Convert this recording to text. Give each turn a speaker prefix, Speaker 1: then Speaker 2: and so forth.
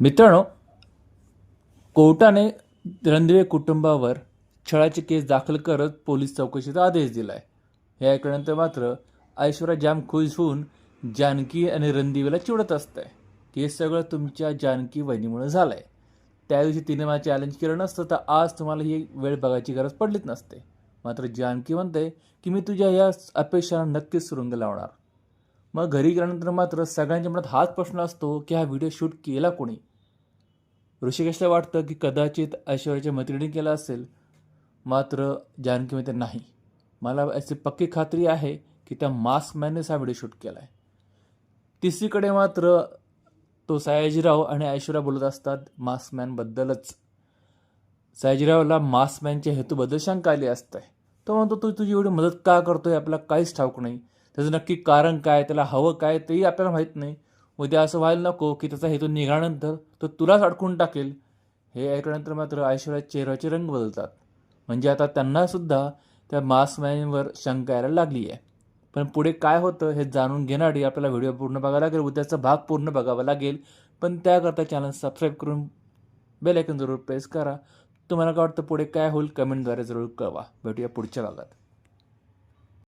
Speaker 1: मित्रांनो कोर्टाने रणदिवे कुटुंबावर छळाची केस दाखल करत पोलीस चौकशीचा आदेश दिला आहे हे ऐकल्यानंतर मात्र ऐश्वर्या जाम खुश होऊन जानकी आणि रणदिवेला चिडत असतंय. की हे सगळं तुमच्या जानकी वहिनीमुळे झालं आहे त्या दिवशी तिने मला चॅलेंज केलं नसतं तर आज तुम्हाला ही वेळ बघायची गरज पडलीच नसते. मात्र जानकी म्हणते की मी तुझ्या या अपेक्षांना नक्कीच सुरुंग लावणार. मग घरी गेल्यानंतर मात्र सगळ्यांच्या मनात हाच प्रश्न असतो की हा व्हिडिओ शूट केला कोणी? ऋषिकेशला वाटतं की कदाचित ऐश्वर्याच्या मैत्रिणी केला असेल. मात्र जानकी नाही. मला याची पक्की खात्री आहे की त्या मास्कमॅननेच हा व्हिडिओ शूट केला आहे तिसरीकडे मात्र तो सयाजीराव आणि ऐश्वर्या बोलत असतात मास्कमॅनबद्दलच सयाजीरावला मास्कमॅनच्या हेतूबद्दल शंका आली असते. तो म्हणतो तू तुझी एवढी मदत का करतोय? आपल्याला काहीच ठाऊक नाही. त्याचं नक्की कारण काय? त्याला हवं काय? तेही आपल्याला माहीत नाही. उद्या असं व्हायला नको की त्याचा हेतू निघाल्यानंतर तो तुलाच अडकून टाकेल. हे ऐकल्यानंतर मात्र ऐश्वर्या चेहऱ्याचे रंग बदलतात. म्हणजे आता त्यांनासुद्धा त्या मास्कमॅनवर शंका यायला लागली आहे. पण पुढे काय होतं हे जाणून घेण्यासाठी आपल्याला व्हिडिओ पूर्ण बघावा लागेल उद्याचा भाग पूर्ण बघावा लागेल. पण त्याकरता चॅनल सबस्क्राईब करून बेल आयकन जरूर प्रेस करा. तुम्हाला काय वाटतं पुढे काय होईल कमेंटद्वारे जरूर कळवा. भेटूया पुढच्या भागात.